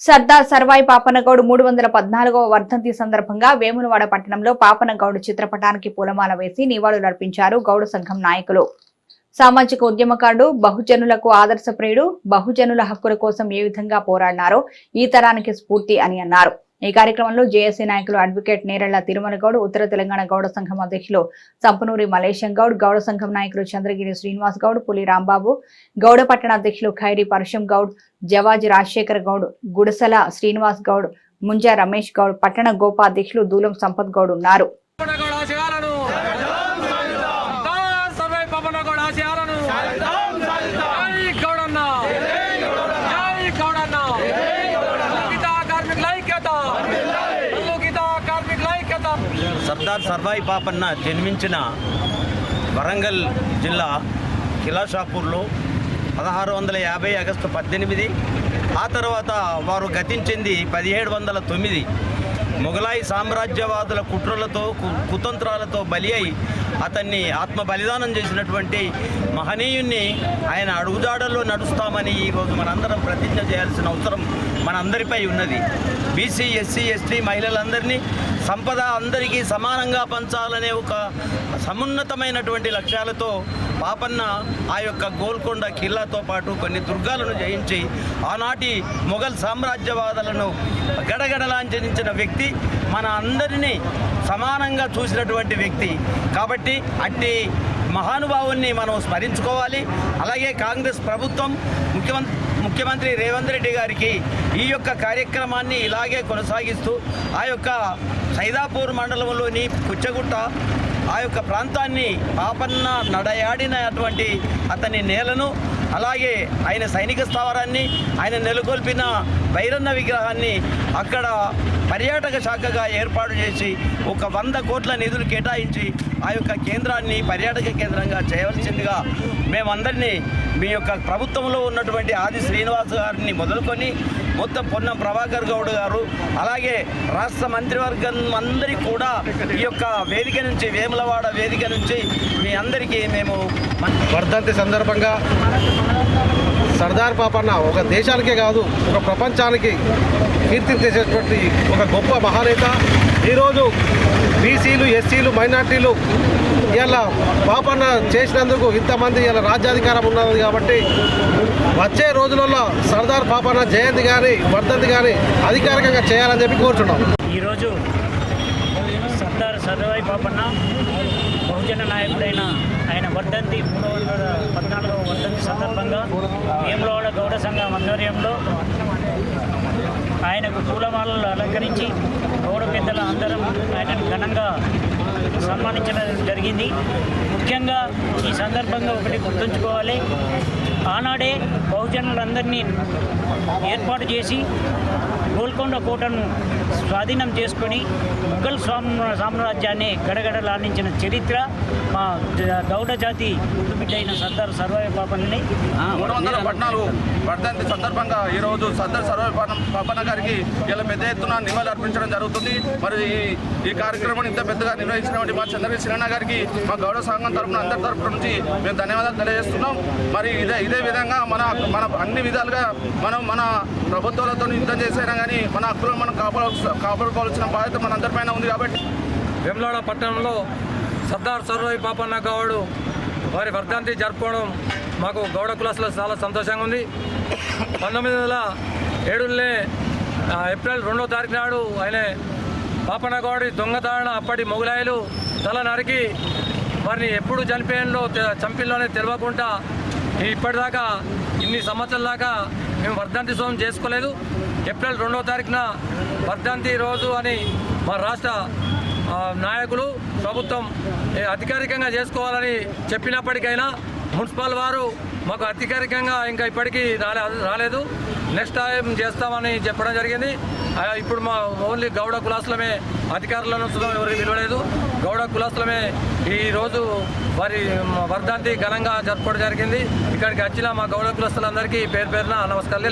సర్దార్ సర్వాయి పాపనగౌడ్ మూడు వందల పద్నాలుగవ వర్ధంతి సందర్భంగా వేములవాడ పట్టణంలో పాపనగౌడ్ చిత్రపటానికి పూలమాల వేసి నివాళులర్పించారు గౌడ సంఘం నాయకులు. సామాజిక ఉద్యమకారుడు బహుజనులకు ఆదర్శప్రియుడు బహుజనుల హక్కుల కోసం ఏ విధంగా పోరాడినారో ఈ తరానికి స్ఫూర్తి అని అన్నారు. ఈ కార్యక్రమంలో జేఏసీ నాయకులు అడ్వకేట్ నేరళ్ళ తిరుమల గౌడ్ ఉత్తర తెలంగాణ గౌడ సంఘం అధ్యక్షులు సంపనూరి మలేశం గౌడ్ గౌడ సంఘం నాయకులు చంద్రగిరి శ్రీనివాస్ గౌడ్ పులి రాంబాబు గౌడ పట్టణ అధ్యక్షులు ఖైరి పరశం గౌడ్ జవాజి రాజశేఖర్ గౌడ్ గుడసల శ్రీనివాస్ గౌడ్ ముంజా రమేష్ గౌడ్ పట్టణ గోపా అధ్యక్షులు దూలం సంపత్ గౌడ్ ఉన్నారు. సర్దార్ సర్వాయి పాపన్న జన్మించిన వరంగల్ జిల్లా కిలాషాపూర్లో పదహారు వందల యాభై ఆగస్టు పద్దెనిమిది ఆ తర్వాత వారు గతించింది పదిహేడు వందల తొమ్మిది. మొఘలాయి సామ్రాజ్యవాదుల కుట్రలతో కు- కుతంత్రాలతో బలి అయి అతన్ని ఆత్మ బలిదానం చేసినటువంటి మహనీయుణ్ణి ఆయన అడుగుజాడల్లో నడుస్తామని ఈరోజు మనందరం ప్రతిజ్ఞ చేయాల్సిన అవసరం మనందరిపై ఉన్నది. బీసీ ఎస్సీ ఎస్టీ మహిళలందరినీ సంపద అందరికీ సమానంగా పంచాలనే ఒక సమున్నతమైనటువంటి లక్ష్యాలతో పాపన్న ఆ యొక్క గోల్కొండ కిల్లాతో పాటు కొన్ని దుర్గాలను జయించి ఆనాటి మొఘల్ సామ్రాజ్యవాదులను గడగడలాంఛనించిన వ్యక్తి మన అందరినీ సమానంగా చూసినటువంటి వ్యక్తి. కాబట్టి అట్టి మహానుభావుని మనం స్మరించుకోవాలి. అలాగే కాంగ్రెస్ ప్రభుత్వం ముఖ్యమంత్రి ముఖ్యమంత్రి రేవంత్ రెడ్డి గారికి ఈ యొక్క కార్యక్రమాన్ని ఇలాగే కొనసాగిస్తూ ఆ యొక్క సైదాపూర్ మండలంలోని కుచ్చగుట్ట ఆ యొక్క ప్రాంతాన్ని పాపన్న నడయాడినటువంటి అతని నేలను అలాగే ఆయన సైనిక స్థావరాన్ని ఆయన నెలకొల్పిన వైరన్న విగ్రహాన్ని అక్కడ పర్యాటక శాఖగా ఏర్పాటు చేసి ఒక వంద కోట్ల నిధులు కేటాయించి ఆ యొక్క కేంద్రాన్ని పర్యాటక కేంద్రంగా చేయవలసిందిగా మేమందరినీ మీ యొక్క ప్రభుత్వంలో ఉన్నటువంటి ఆది శ్రీనివాస్ గారిని మొదలుకొని మొత్తం పొన్నం ప్రభాకర్ గౌడ్ గారు అలాగే రాష్ట్ర మంత్రివర్గం అందరికీ కూడా ఈ యొక్క వేదిక నుంచి వేములవాడ వేదిక నుంచి మీ అందరికీ మేము వర్ధంతి సందర్భంగా సర్దార్ పాపన్న ఒక దేశానికే కాదు ఒక ప్రపంచానికి కీర్తి తెచ్చేటువంటి ఒక గొప్ప మహానేత. ఈరోజు బీసీలు ఎస్సీలు మైనార్టీలు ఇలా పాపన్న చేసినందుకు ఇంతమంది ఇలా రాజ్యాధికారం ఉన్నది కాబట్టి వచ్చే రోజులలో సర్దార్ పాపన్న జయంతి కానీ వర్ధంతి కానీ అధికారికంగా చేయాలని చెప్పి కోరుతున్నాం ఈరోజు సర్దార్ సర్వాయి పాపన్న బహుజన నాయకుడైన ఆయన వర్ధంతి మూడు వందల పద్నాలుగవ వర్ధంతి సందర్భంగా వేములవాడ గౌడ సంఘం ఆధ్వర్యంలో ఆయనకు పూలమాలలు అలంకరించి గౌడ పెద్దల అందరం ఆయనను ఘనంగా సన్మానించడం జరిగింది. ముఖ్యంగా ఈ సందర్భంగా ఒకటి గుర్తుంచుకోవాలి. ఆనాడే బహుజనులందరినీ ఏర్పాటు చేసి గోల్కొండ కోటను స్వాధీనం చేసుకొని ముఘల్ సామ్రా సామ్రాజ్యాన్ని గడగడలాడించిన చరిత్ర మా దౌడ జాతి బిడ్డ అయిన సర్దార్ సర్వే పాపని మూడు వందల పద్నాలుగు వర్ధంతి సందర్భంగా ఈరోజు సర్దార్ సర్వ పాపన గారికి ఇలా పెద్ద ఎత్తున నివాళులు అర్పించడం జరుగుతుంది. మరి ఈ కార్యక్రమం కార్యక్రమాన్ని ఇంత పెద్దగా నిర్వహించినటువంటి మా చంద్రగిరి సిరణ గారికి మా గౌరవ సంఘం తరపున అందరి తరపు నుంచి మేము ధన్యవాదాలు తెలియజేస్తున్నాం. మరి ఇదే ఇదే విధంగా మన మన అన్ని విధాలుగా మనం మన ప్రభుత్వాలతో యుద్ధం చేసైనా కానీ మన హక్కులను మనం కాపాడు కాపాడుకోవాల్సిన బాధ్యత మన అందరిపైన ఉంది కాబట్టి. వేములవాడ పట్టణంలో సర్దార్ సర్వై పాపన్న గౌడు వారి వర్ధంతి జరుపుకోవడం మాకు గౌడ కులాసులో చాలా సంతోషంగా ఉంది. పంతొమ్మిది వందల ఏడులే ఏప్రిల్ రెండో తారీఖు నాడు ఆయన పాపనగౌడి గౌడి అప్పటి మొగులాయలు తల నరికి వారిని ఎప్పుడు చనిపోయినలో చంపిల్లోనే తెలియకుండా ఇప్పటిదాకా ఇన్ని సంవత్సరాల దాకా మేము వర్ధంతి సోమం చేసుకోలేదు. ఏప్రిల్ రెండవ తారీఖున వర్ధంతి రోజు అని మా రాష్ట్ర నాయకులు ప్రభుత్వం అధికారికంగా చేసుకోవాలని చెప్పినప్పటికైనా మున్సిపల్ వారు మాకు అధికారికంగా ఇంకా ఇప్పటికీ రాలే రాలేదు. నెక్స్ట్ టైం చేస్తామని చెప్పడం జరిగింది. ఇప్పుడు మా ఓన్లీ గౌడ కులాసులమే అధికారులను సుతం ఎవరికి పిలవలేదు గౌడ కులాసులమే ఈరోజు వారి వర్ధాంతి ఘనంగా జరపడం జరిగింది. ఇక్కడికి వచ్చిన మా గౌడ కులస్తులందరికీ పేరు పేరున నమస్కారాలు.